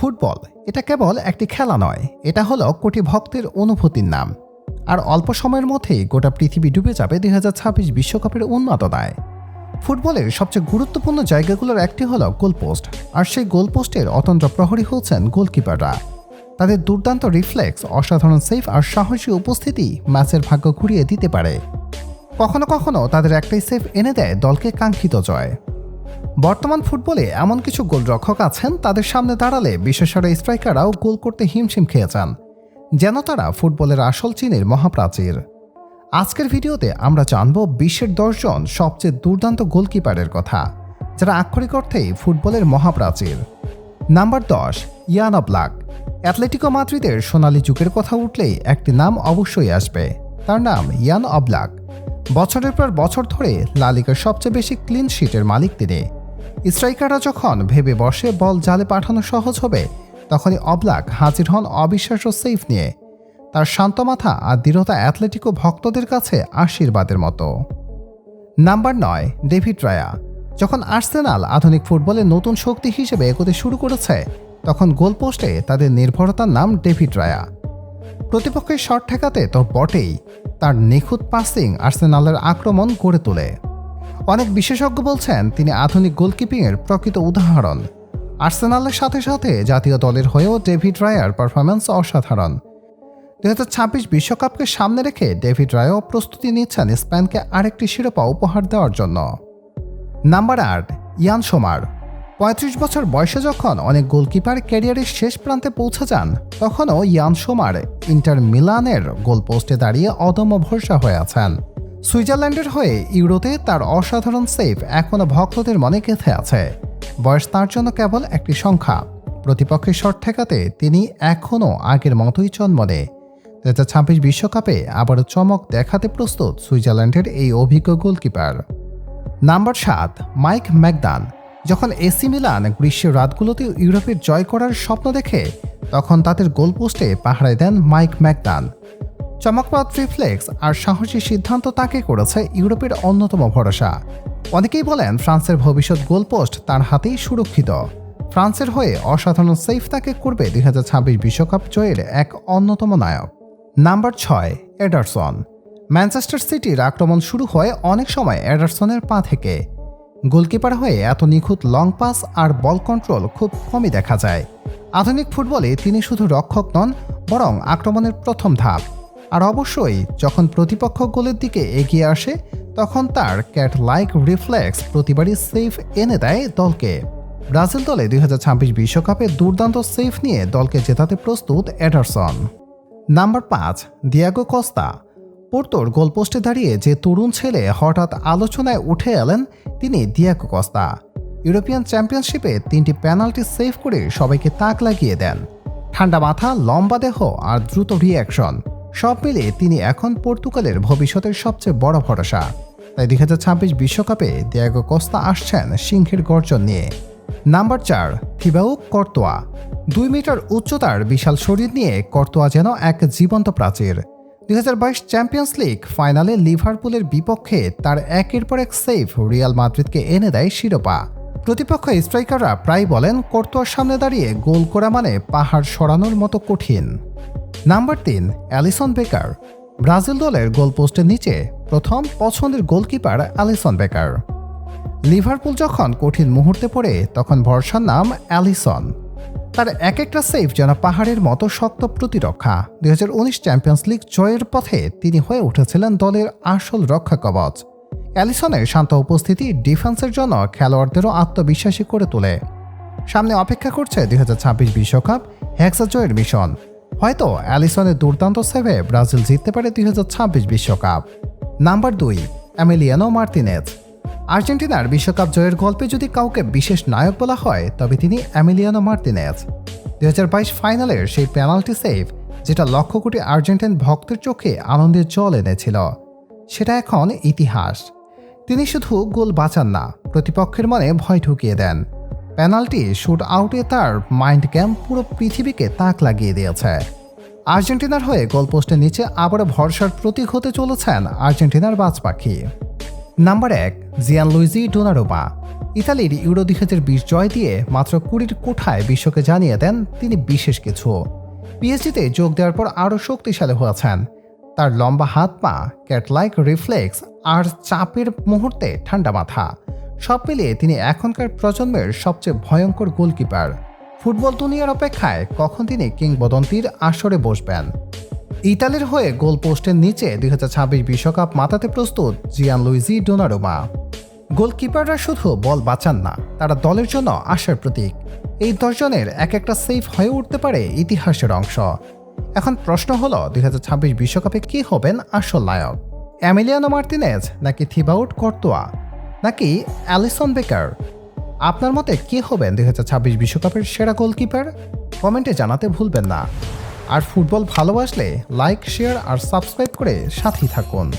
Football, এটা কেবল একটি খেলা নয়, এটা হলো কোটি ভক্তের অনুভূতির নাম। আর অল্প সময়ের মধ্যেই গোটা পৃথিবী ডুবে যাবে দুই বিশ্বকাপের উন্মাদনায়। ফুটবলের সবচেয়ে গুরুত্বপূর্ণ জায়গাগুলোর একটি হলো গোলপোস্ট, আর সেই গোলপোস্টের অতন্ত্র প্রহরী হচ্ছেন গোলকিপাররা। তাদের দুর্দান্ত রিফ্লেক্স, অসাধারণ সেফ আর সাহসী উপস্থিতি ম্যাচের ভাগ্য ঘুরিয়ে দিতে পারে। কখনো কখনো তাদের একটাই সেফ এনে দেয় দলকে কাঙ্ক্ষিত জয়। বর্তমান ফুটবলে এমন কিছু গোলরক্ষক আছেন, তাদের সামনে দাঁড়ালে বিশেষজ্ঞ স্ট্রাইকাররাও গোল করতে হিমশিম খেয়ে যান, যেন তারা ফুটবলের আসল চীনের মহাপ্রাচীর। আজকের ভিডিওতে আমরা জানব বিশ্বের দশজন সবচেয়ে দুর্দান্ত গোলকিপারের কথা, যারা আক্ষরিক অর্থেই ফুটবলের মহাপ্রাচীর। নাম্বার দশ, ইয়ান ব্লাক। অ্যাথলেটিকো মাদ্রিদের সোনালী যুগের কথা উঠলেই একটি নাম অবশ্যই আসবে, তার নাম ইয়ান অবলাক বছরের পর বছর ধরে লালিকার সবচেয়ে বেশি ক্লিন শিটের মালিক তিনি। স্ট্রাইকাররা যখন ভেবে বসে বল জালে পাঠানো সহজ হবে, তখনই অবলাক হাজির হন অবিশ্বাস্য সেফ নিয়ে। তার শান্ত মাথা আর দৃঢ়তা অ্যাথলেটিকো ভক্তদের কাছে আশীর্বাদের মতো। নাম্বার নয়, ডেভিড রায়া। যখন আর্সেনাল আধুনিক ফুটবলের নতুন শক্তি হিসেবে এগোতে শুরু করেছে, তখন গোলপোস্টে তাদের নির্ভরতার নাম ডেভিড রায়া। প্রতিপক্ষের শট ঠেকাতে তো বটেই তার নিখুঁত পাসিং আর্সেনালের আক্রমণ গড়ে তোলে। অনেক বিশেষজ্ঞ বলছেন তিনি আধুনিক গোলকিপিংয়ের প্রকৃত উদাহরণ। আর্সেনালের সাথে সাথে জাতীয় দলের হয়েও ডেভিড রায়ার পারফরম্যান্স অসাধারণ। দু হাজার বিশ্বকাপকে সামনে রেখে ডেভিড রায়ও প্রস্তুতি নিচ্ছেন স্পেনকে আরেকটি শিরোপা উপহার দেওয়ার জন্য। নাম্বার আট, ইয়ান সোমার। পঁয়ত্রিশ বছর বয়সে যখন অনেক গোলকিপার ক্যারিয়ারের শেষ প্রান্তে পৌঁছে যান, তখনও ইয়ান সোমার ইন্টার মিলানের গোলপোস্টে দাঁড়িয়ে অদম্য ভরসা হয়ে আছেন। সুইজারল্যান্ডের হয়ে ইউরোতে তার অসাধারণ সেফ এখনও ভক্তদের মনে গেঁথে আছে। বয়স তার জন্য কেবল একটি সংখ্যা। প্রতিপক্ষের শট ঠেকাতে তিনি এখনও আগের মতোই জন্মনে দু হাজার ছাব্বিশ বিশ্বকাপে আবারও চমক দেখাতে প্রস্তুত সুইজারল্যান্ডের এই অভিজ্ঞ গোলকিপার। নাম্বার সাত, মাইক ম্যাকদান যখন এসি মিলান গ্রীষ্মের রাতগুলোতে ইউরোপের জয় করার স্বপ্ন দেখে, তখন তাদের গোলপোস্টে পাহারায় দেন মাইক ম্যাকদান চমকপ্রদ রিফ্লেক্স আর সাহসী সিদ্ধান্ত তাকে করেছে ইউরোপের অন্যতম ভরসা। অনেকেই বলেন ফ্রান্সের ভবিষ্যৎ গোলপোস্ট তার হাতেই সুরক্ষিত। ফ্রান্সের হয়ে অসাধারণ সেফ তাকে করবে দুই হাজার ছাব্বিশ বিশ্বকাপ জয়ের এক অন্যতম নায়ক। নাম্বার ছয়, এডারসন। ম্যানচেস্টার সিটির আক্রমণ শুরু হয় অনেক সময় এডারসনের পা থেকে। গোলকিপার হয়ে এত নিখুঁত লং পাস আর বল কন্ট্রোল খুব কমই দেখা যায়। আধুনিক ফুটবলে তিনি শুধু রক্ষক নন, বরং আক্রমণের প্রথম ধাপ। আর অবশ্যই যখন প্রতিপক্ষ গোলের দিকে এগিয়ে আসে, তখন তার ক্যাট লাইক রিফ্লেক্স প্রতিবারই সেফ এনে দেয় দলকে। ব্রাজিল দলে দুই বিশ্বকাপে দুর্দান্ত সেফ নিয়ে দলকে জেতাতে প্রস্তুত অ্যাডারসন নাম্বার পাঁচ দিয়াগো কস্তা পোর্তোর গোলপোস্টে দাঁড়িয়ে যে তরুণ ছেলে হঠাৎ আলোচনায় উঠে এলেন, তিনি দিয়াগো কস্তা ইউরোপিয়ান চ্যাম্পিয়নশিপে তিনটি পেনাল্টি সেভ করে সবাইকে তাক লাগিয়ে দেন। ঠান্ডা মাথা, লম্বা দেহ আর দ্রুত রিয়াকশন সব মিলে তিনি এখন পর্তুগালের ভবিষ্যতের সবচেয়ে বড় ভরসা। তাই দুই বিশ্বকাপে দিয়াগো কস্তা আসছেন সিংহের গর্জন নিয়ে। নাম্বার চার, থিবাউ কর্তোয়া। দুই মিটার উচ্চতার বিশাল শরীর নিয়ে কর্তোয়া যেন এক জীবন্ত প্রাচীর। দুই হাজার বাইশ চ্যাম্পিয়ন্স লিগ ফাইনালে লিভারপুলের বিপক্ষে তার একের পর এক সেফ রিয়াল মাদ্রিদকে এনে দেয় শিরোপা। প্রতিপক্ষ স্ট্রাইকাররা প্রায় বলেন, কর্তোয়ার সামনে দাঁড়িয়ে গোল করা মানে পাহাড় সরানোর মতো কঠিন। নাম্বার তিন, অ্যালিসন বেকার। ব্রাজিল দলের গোলপোস্টের নিচে প্রথম পছন্দের গোলকিপার অ্যালিসন বেকার। লিভারপুল যখন কঠিন মুহূর্তে পড়ে, তখন ভরসার নাম অ্যালিসন। তার এক একটা সেফ যেন পাহাড়ের মতো শক্ত প্রতিরক্ষা। দুই হাজার উনিশ চ্যাম্পিয়ন্স লিগ জয়ের পথে তিনি হয়ে উঠেছিলেন দলের আসল রক্ষা কবচ। অ্যালিসনের শান্ত উপস্থিতি ডিফেন্সের জন্য খেলোয়াড়দেরও আত্মবিশ্বাসী করে তোলে। সামনে অপেক্ষা করছে দুই বিশ্বকাপ হ্যাক্সা জয়ের মিশন। হয়তো অ্যালিসনের দুর্দান্ত সেভে ব্রাজিল জিততে পারে দুই বিশ্বকাপ। নাম্বার দুই অ্যামেলিয়ানো মার্তিনেজ আর্জেন্টিনার বিশ্বকাপ জয়ের গল্পে যদি কাউকে বিশেষ নায়ক বলা হয়, তবে তিনি অ্যামিলিয়ানো মার্তিনেজ দুই হাজার বাইশ ফাইনালের সেই পেনাল্টি সেভ, যেটা লক্ষ কোটি আর্জেন্টিন ভক্তের চোখে আনন্দের জল এনেছিল, সেটা এখন ইতিহাস। তিনি শুধু গোল বাঁচান না, প্রতিপক্ষের মনে ভয় ঢুকিয়ে দেন। পেনাল্টি শুট আউটে তার মাইন্ড গেম পুরো পৃথিবীকে তাক লাগিয়ে দিয়েছে। আর্জেন্টিনার হয়ে গোলপোস্টের নিচে আবারও ভরসার প্রতীক হতে চলেছেন আর্জেন্টিনার বাজ পাখি নাম্বার এক জিয়ান লুইজি ডোনারোমা। ইতালির ইউরো দুই হাজার বিশ জয় দিয়ে মাত্র কুড়ির কোঠায় বিশ্বকে জানিয়ে দেন তিনি বিশেষ কিছু। পিএসজিতে যোগ দেওয়ার পর আরও শক্তিশালী হয়েছেন। তার লম্বা হাত পা, ক্যাটলাইক রিফ্লেক্স আর চাপের মুহূর্তে ঠান্ডা মাথা। সব মিলিয়ে তিনি এখনকার প্রজন্মের সবচেয়ে ভয়ঙ্কর গোলকিপার। ফুটবল দুনিয়ার অপেক্ষায় কখন তিনি কিংবদন্তির আসরে বসবেন? ইতালির হয়ে গোল পোস্টের নিচে দুই বিশ্বকাপ মাতাতে প্রস্তুত জিয়ান লুইজি ডোনারোমা। গোলকিপাররা শুধু বল বাঁচান না, তারা দলের জন্য আশার প্রতীক। এই দশজনের এক একটা সেফ হয়ে উঠতে পারে ইতিহাসের অংশ। এখন প্রশ্ন হলো, দুই বিশ্বকাপে কি হবেন আসল নায়ক? অ্যামিলিয়ানো মার্তিনেজ নাকি থিবাউট কর্তোয়া? নাকি অ্যালিসন বেকার? আপনার মতে কে হবেন দুই বিশ্বকাপের সেরা গোলকিপার? কমেন্টে জানাতে ভুলবেন না। আর ফুটবল ভালোবাসলে লাইক, শেয়ার আর সাবস্ক্রাইব করে সাথেই থাকুন।